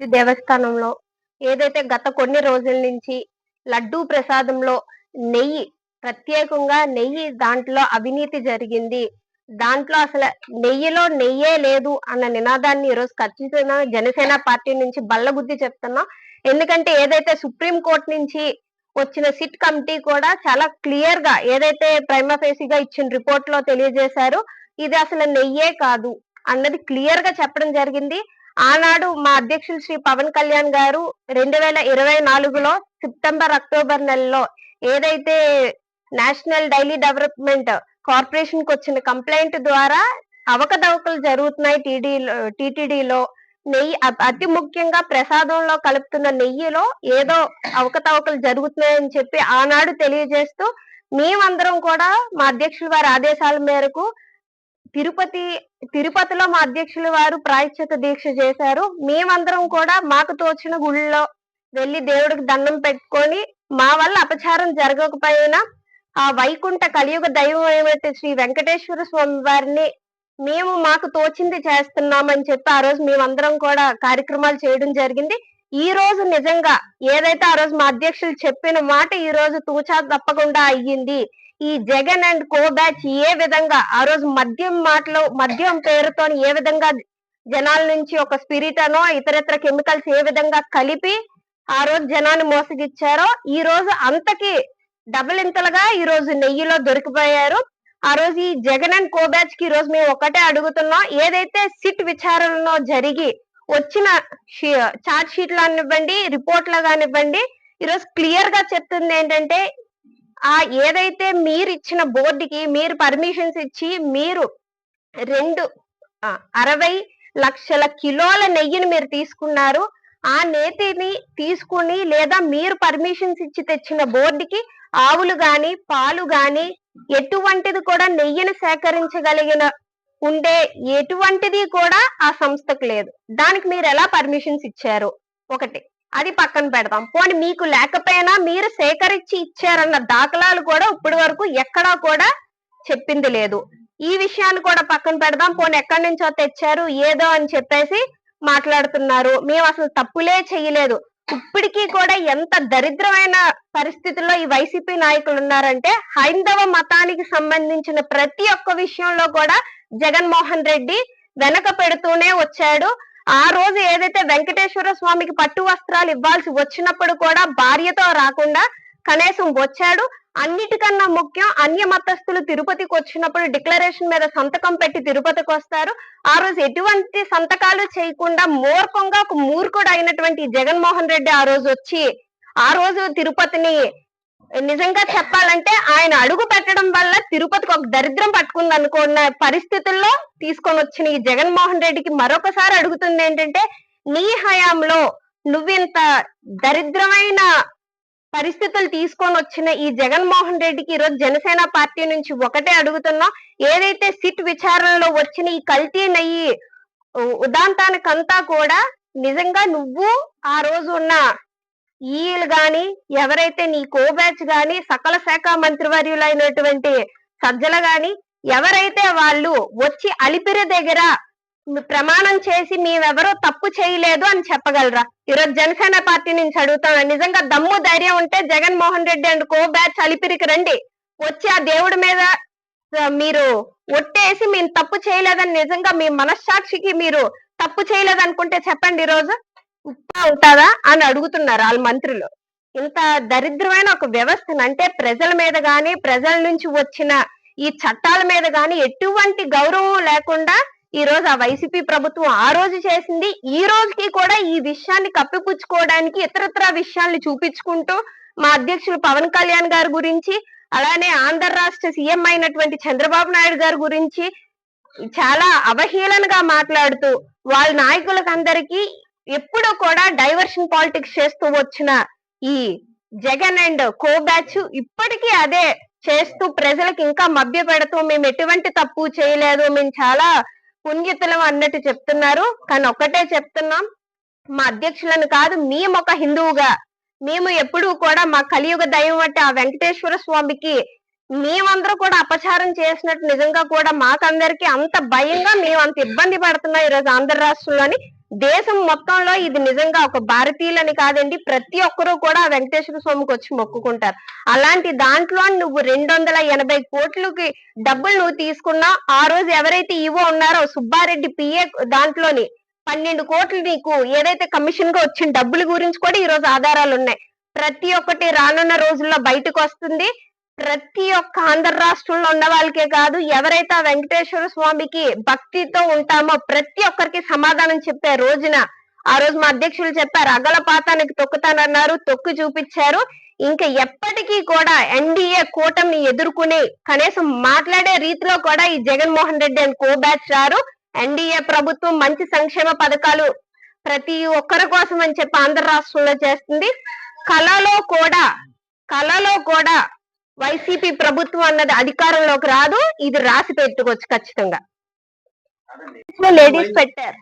దేవస్థానంలో ఏదైతే గత కొన్ని రోజుల నుంచి లడ్డూ ప్రసాదంలో నెయ్యి ప్రత్యేకంగా నెయ్యి దాంట్లో అవినీతి జరిగింది. దాంట్లో అసలు నెయ్యిలో నెయ్యే లేదు అన్న నినాదాన్ని ఈరోజు ఖచ్చితంగా జనసేన పార్టీ నుంచి బల్లగుద్ది చెప్తున్నాం. ఎందుకంటే ఏదైతే సుప్రీం కోర్టు నుంచి వచ్చిన సిట్ కమిటీ కూడా చాలా క్లియర్గా ఏదైతే ప్రైమఫేసిగా ఇచ్చిన రిపోర్ట్లో తెలియజేశారు ఇది అసలు నెయ్యే కాదు అన్నది క్లియర్గా చెప్పడం జరిగింది. ఆనాడు మా అధ్యక్షులు శ్రీ పవన్ కళ్యాణ్ గారు రెండు వేల ఇరవై నాలుగులో సెప్టెంబర్ అక్టోబర్ నెలలో ఏదైతే నేషనల్ డైలీ డెవలప్మెంట్ కార్పొరేషన్కు వచ్చిన కంప్లైంట్ ద్వారా అవకతవకలు జరుగుతున్నాయి టీడీలో టీటీడీలో. నెయ్యి అతి ముఖ్యంగా ప్రసాదంలో కలుపుతున్న నెయ్యిలో ఏదో అవకతవకలు జరుగుతున్నాయని చెప్పి ఆనాడు తెలియజేస్తూ మేమందరం కూడా మా అధ్యక్షుల వారి ఆదేశాల మేరకు తిరుపతి తిరుపతిలో మా అధ్యక్షుల వారు ప్రాయశ్చిత దీక్ష చేశారు. మేమందరం కూడా మాకు తోచిన గుళ్ళో వెళ్ళి దేవుడికి దండం పెట్టుకొని మా వల్ల అపచారం జరగకపోయినా ఆ వైకుంఠ కలియుగ దైవం ఏమైతే శ్రీ వెంకటేశ్వర స్వామి వారిని మేము మాకు తోచింది చేస్తున్నామని చెప్పి ఆ రోజు మేమందరం కూడా కార్యక్రమాలు చేయడం జరిగింది. ఈ రోజు నిజంగా ఏదైతే ఆ రోజు మా అధ్యక్షులు చెప్పిన మాట ఈ రోజు తూచా తప్పకుండా అయ్యింది. ఈ జగన్ అండ్ కో బ్యాచ్ ఏ విధంగా ఆ రోజు మద్యం మాటలు మద్యం పేరుతో ఏ విధంగా జనాల నుంచి ఒక స్పిరిట్ అనో ఇతరితర కెమికల్స్ ఏ విధంగా కలిపి ఆ రోజు జనాన్ని మోసగిచ్చారో ఈ రోజు అంతకి డబుల్ ఇంతలుగా ఈ రోజు నెయ్యిలో దొరికిపోయారు. ఆ రోజు ఈ జగన్ అండ్ కో బ్యాచ్కి ఈ రోజు మేము ఒకటే అడుగుతున్నాం. ఏదైతే సిట్ విచారణలో జరిగి వచ్చిన చార్ట్ షీట్లు కానివ్వండి రిపోర్ట్లు కానివ్వండి. ఈరోజు క్లియర్గా చెప్తుంది ఏంటంటే ఆ ఏదైతే మీరు ఇచ్చిన బోర్డుకి మీరు పర్మిషన్స్ ఇచ్చి మీరు రెండు అరవై లక్షల కిలోల నెయ్యిని మీరు తీసుకున్నారు ఆ నేతిని తీసుకుని లేదా మీరు పర్మిషన్స్ ఇచ్చి తెచ్చిన బోర్డుకి ఆవులు గాని పాలు గాని ఎటువంటిది కూడా నెయ్యిని సేకరించగలిగిన ఉండే ఎటువంటిది కూడా ఆ సంస్థకు లేదు. దానికి మీరు ఎలా పర్మిషన్స్ ఇచ్చారు? ఒకటి అది పక్కన పెడదాం. పోనీ మీకు లేకపోయినా మీరు సేకరించి ఇచ్చారన్న దాఖలాలు కూడా ఇప్పటి వరకు ఎక్కడా కూడా చెప్పింది లేదు. ఈ విషయాన్ని కూడా పక్కన పెడదాం. పోనీ ఎక్కడి నుంచో తెచ్చారు ఏదో అని చెప్పేసి మాట్లాడుతున్నారు. మేము అసలు తప్పులే చేయలేదు. ఇప్పటికీ కూడా ఎంత దరిద్రమైన పరిస్థితుల్లో ఈ వైసీపీ నాయకులు ఉన్నారంటే హైందవ మతానికి సంబంధించిన ప్రతి ఒక్క విషయంలో కూడా జగన్మోహన్ రెడ్డి వెనక పెడుతూనే వచ్చాడు. ఆ రోజు ఏదైతే వెంకటేశ్వర స్వామికి పట్టు వస్త్రాలు ఇవ్వాల్సి వచ్చినప్పుడు కూడా భార్యతో రాకుండా కనీసం వచ్చాడు. అన్నిటికన్నా ముఖ్యం అన్య మతస్థులు తిరుపతికి వచ్చినప్పుడు డిక్లరేషన్ మీద సంతకం పెట్టి తిరుపతికి వస్తారు. ఆ రోజు ఎటువంటి సంతకాలు చేయకుండా మూర్ఖంగా ఒక మూర్ఖుడు అయినటువంటి జగన్మోహన్ రెడ్డి ఆ రోజు వచ్చి ఆ రోజు తిరుపతిని నిజంగా చెప్పాలంటే ఆయన అడుగు పెట్టడం వల్ల తిరుపతికి ఒక దరిద్రం పట్టుకుంది అనుకున్న పరిస్థితుల్లో తీసుకొని వచ్చిన ఈ జగన్మోహన్ రెడ్డికి మరొకసారి అడుగుతుంది ఏంటంటే నీ హయాంలో నువ్వింత దరిద్రమైన పరిస్థితులు తీసుకొని వచ్చిన ఈ జగన్మోహన్ రెడ్డికి ఈరోజు జనసేన పార్టీ నుంచి ఒకటే అడుగుతున్నాం. ఏదైతే సిట్ విచారణలో వచ్చిన ఈ కల్తీ నయ్యి ఉదాంతానికంతా కూడా నిజంగా నువ్వు ఆ రోజు ఉన్న ఈలు గాని ఎవరైతే నీ కోబ్యాచ్ గాని సకల శాఖ మంత్రివర్యులైనటువంటి సజ్జల గాని ఎవరైతే వాళ్ళు వచ్చి అలిపిరి దగ్గర ప్రమాణం చేసి మేమెవరో తప్పు చేయలేదు అని చెప్పగలరా? ఈరోజు జనసేన పార్టీ నుంచి అడుగుతాను. నిజంగా దమ్ము ధైర్యం ఉంటే Jaganmohan Reddy and co batch అలిపిరికి రండి. వచ్చి ఆ దేవుడి మీద మీరు ఒట్టేసి మేము తప్పు చేయలేదని నిజంగా మీ మనస్సాక్షికి మీరు తప్పు చేయలేదనుకుంటే చెప్పండి ఈరోజు. ఉప్పు అవుతాదా అని అడుగుతున్నారు వాళ్ళ మంత్రులు. ఇంత దరిద్రమైన ఒక వ్యవస్థను అంటే ప్రజల మీద గాని ప్రజల నుంచి వచ్చిన ఈ చట్టాల మీద గాని ఎటువంటి గౌరవం లేకుండా ఈ రోజు ఆ వైసీపీ ప్రభుత్వం ఆ రోజు చేసింది ఈ రోజుకి కూడా ఈ విషయాన్ని కప్పిపుచ్చుకోవడానికి ఇతరత్ర విషయాల్ని చూపించుకుంటూ మా అధ్యక్షులు పవన్ కళ్యాణ్ గారి గురించి అలానే ఆంధ్ర రాష్ట్ర సీఎం అయినటువంటి చంద్రబాబు నాయుడు గారి గురించి చాలా అవహేళనగా మాట్లాడుతూ వాళ్ళ నాయకులకు అందరికీ ఎప్పుడూ కూడా డైవర్షన్ పాలిటిక్స్ చేస్తూ వచ్చిన ఈ జగన్ అండ్ కో బ్యాచ్ ఇప్పటికీ అదే చేస్తూ ప్రజలకు ఇంకా మభ్య పెడుతూ మేము ఎటువంటి తప్పు చేయలేదు మేము చాలా పుణ్యతులం అన్నట్టు చెప్తున్నారు. కానీ ఒక్కటే చెప్తున్నాం మా అధ్యక్షులను కాదు మేము ఒక హిందువుగా మేము ఎప్పుడూ కూడా మా కలియుగ దైవం అంటే ఆ వెంకటేశ్వర స్వామికి మేమందరూ కూడా అపచారం చేసినట్టు నిజంగా కూడా మాకందరికి అంత భయంగా మేము అంత ఇబ్బంది పడుతున్నాం ఈరోజు ఆంధ్ర రాష్ట్రంలోని. దేశం మొత్తంలో ఇది నిజంగా ఒక భారతీయులని కాదండి ప్రతి ఒక్కరూ కూడా వెంకటేశ్వర స్వామికి వచ్చి మొక్కుకుంటారు. అలాంటి దాంట్లో నువ్వు రెండు వందల ఎనభై కోట్లకి డబ్బులు నువ్వు తీసుకున్నా ఆ రోజు ఎవరైతే ఇవో ఉన్నారో సుబ్బారెడ్డి పిఏ దాంట్లోని పన్నెండు కోట్లు నీకు ఏదైతే కమిషన్గా వచ్చిన డబ్బుల గురించి కూడా ఈ రోజు ఆధారాలు ఉన్నాయి. ప్రతి ఒక్కటి రానున్న రోజుల్లో బయటకు వస్తుంది. ప్రతి ఒక్క ఆంధ్ర రాష్ట్రంలో ఉన్న వాళ్ళకే కాదు ఎవరైతే ఆ వెంకటేశ్వర స్వామికి భక్తితో ఉంటామో ప్రతి ఒక్కరికి సమాధానం చెప్పే రోజున ఆ రోజు మా అధ్యక్షులు చెప్పారు అగలపాతానికి తొక్కుతానన్నారు తొక్కు చూపించారు. ఇంకా ఎప్పటికీ కూడా ఎన్డీఏ కూటమిని ఎదుర్కొనే కనీసం మాట్లాడే రీతిలో కూడా ఈ జగన్మోహన్ రెడ్డి అని కో బ్యాచ్ రారు ఎన్డీఏ ప్రభుత్వం మంచి సంక్షేమ పథకాలు ప్రతి ఒక్కరి కోసం అని చెప్పి ఆంధ్ర రాష్ట్రంలో చేస్తుంది. కళలో కూడా కళలో కూడా వైసీపీ ప్రభుత్వం అన్నది అధికారంలోకి రాదు ఇది రాసి పెట్టుకోవచ్చు ఖచ్చితంగా. లేడీస్ పెట్టారు.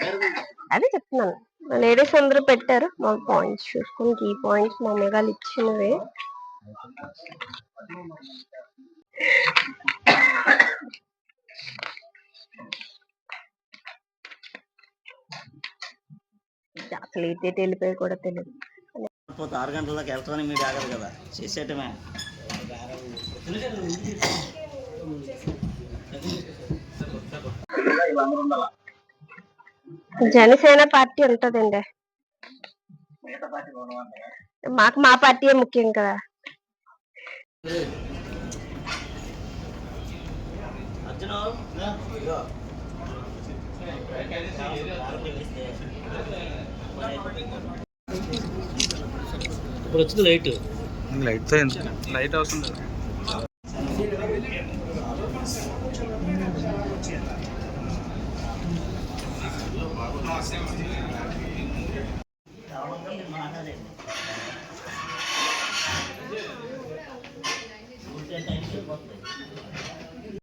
అదే చెప్తున్నాను. లేడీస్ అందరూ పెట్టారు. మా పాయింట్స్ చూసుకుని ఈ పాయింట్స్ మా మెగాలు ఇచ్చినవే. అసలు ఇటు వెళ్ళిపోయి కూడా తెలియదు. ఆరు గంటలకు ఎలక్ట్రానిక్ మీడియా ఆగదు కదా. చేసేటమే జనసేన పార్టీ ఉంటదండి. మాకు మా పార్టీయే ముఖ్యం కదా. ఇప్పుడు వచ్చింది లైట్. లైట్ లైట్ అవసరం sounds.